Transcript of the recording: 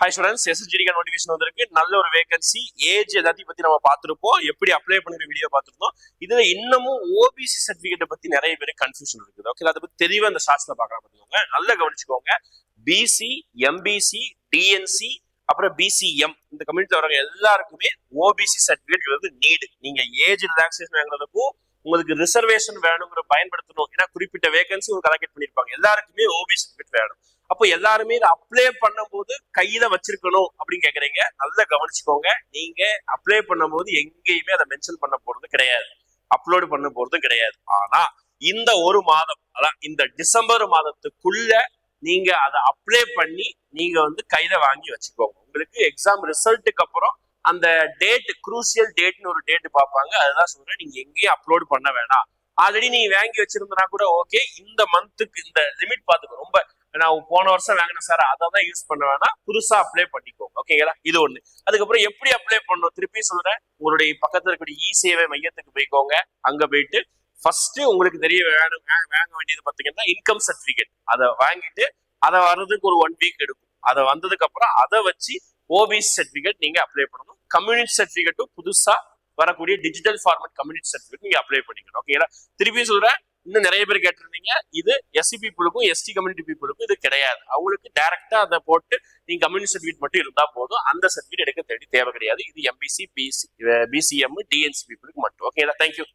High students எஸ்எஸ்ஜிடிக்கு notification வந்திருக்கு. நல்ல ஒரு வேகன்சி ஏஜ் எல்லாத்தையும் பத்தி நம்ம பார்த்துருப்போம். எப்படி அப்ளை பண்ணுற வீடியோ பார்த்துருந்தோம். இதுல இன்னமும் ஓபிசி சர்டிபிகேட்டை பத்தி நிறைய பேர் கன்ஃபியூஷன் இருக்குது. ஓகே அதை பத்தி தெளிவா அந்த ஷார்ட்ஸ்ல பார்க்கலாம் பார்த்துக்கோங்க நல்லா கவனிச்சுக்கோங்க. பிசி எம்பிசி டிஎன்சி அப்புறம் பிசிஎம் இந்த கம்யூனிட்டி வரவங்க எல்லாருக்குமே ஓபிசி சர்டிபிகேட் வந்து நீடு நீங்க ஏஜ் ரிலாக்ஸேஷன் வாங்குறதுக்கும் உங்களுக்கு ரிசர்வேஷன் வேணுங்கிற பயன்படுத்தணும். ஏன்னா குறிப்பிட்ட வேகன்சி உங்களுக்கு அலோகேட் பண்ணிருப்பாங்க. எல்லாருக்குமே ஓபிசி சர்டிபிகேட் வேணும். அப்போ எல்லாருமே இதை அப்ளை பண்ணும்போது கையில வச்சிருக்கணும் அப்படின்னு கேக்குறீங்க. நல்லா கவனிச்சுக்கோங்க. நீங்க அப்ளை பண்ணும்போது எங்கேயுமே அதை மென்ஷன் பண்ண போறது கிடையாது. அப்லோடு பண்ண போறதும் கிடையாது. ஆனா இந்த ஒரு மாதம் அதான் இந்த டிசம்பர் மாதத்துக்குள்ள நீங்க அதை அப்ளை பண்ணி நீங்க வந்து கையில வாங்கி வச்சுக்கோங்க. உங்களுக்கு எக்ஸாம் ரிசல்ட்டுக்கு அப்புறம் அந்த டேட் குரூசியல் டேட்னு ஒரு டேட் பார்ப்பாங்க. அதுதான் சொல்றேன். நீங்க எங்கேயும் அப்லோட் பண்ண வேணாம். ஆல்ரெடி நீ வாங்கி வச்சிருந்தனா கூட ஓகே இந்த மந்த்துக்கு இந்த லிமிட் பார்த்துக்கோ. ரொம்ப நான் போன வருஷம் வாங்கினேன் சார் அதை தான் யூஸ் பண்ண வேணாம் புதுசா அப்ளை பண்ணிக்கோங்க ஓகேங்களா இது ஒண்ணு. அதுக்கப்புறம் எப்படி அப்ளை பண்ணணும்? திருப்பி சொல்றேன். உங்களுடைய பக்கத்துல இருக்கக்கூடிய இ சேவை மையத்துக்கு போய்க்கோங்க. அங்க போயிட்டு ஃபர்ஸ்ட் உங்களுக்கு தெரிய வேணும் வாங்க வேண்டியது பாத்தீங்கன்னா இன்கம் சர்டிபிகேட் அதை வாங்கிட்டு அதை வர்றதுக்கு ஒரு ஒன் வீக் எடுக்கும். அதை வந்ததுக்கு அப்புறம் அதை வச்சு ஓபிசி சர்டிபிகேட் நீங்க அப்ளை பண்ணணும். கம்யூனிட்டி சர்டிபிகேட்டும் புதுசா வரக்கூடிய டிஜிட்டல் ஃபார்மட் கம்யூனிட்டி சர்டிபிகேட் நீங்க அப்ளை பண்ணிக்கணும். ஓகேங்களா திருப்பி சொல்றேன் இன்னும் நிறைய பேர் கேட்டிருந்தீங்க. இது எஸ்சி பீப்புளுக்கும் எஸ்டி கம்யூனிட்டி பீப்புளுக்கும் இது கிடையாது. அவங்களுக்கு டைரக்டா அதை போட்டு நீங்க கம்யூனிட்டி சர்டிஃபிகேட் மட்டும் இருந்தா போதும். அந்த சர்டிஃபிகேட் எடுக்க தேடி தேவை கிடையாது. இது எம்பிசி பிசி பிசிஎம் டிஎன்சி பீப்புளுக்கு மட்டும். ஓகேங்களா தேங்க்யூ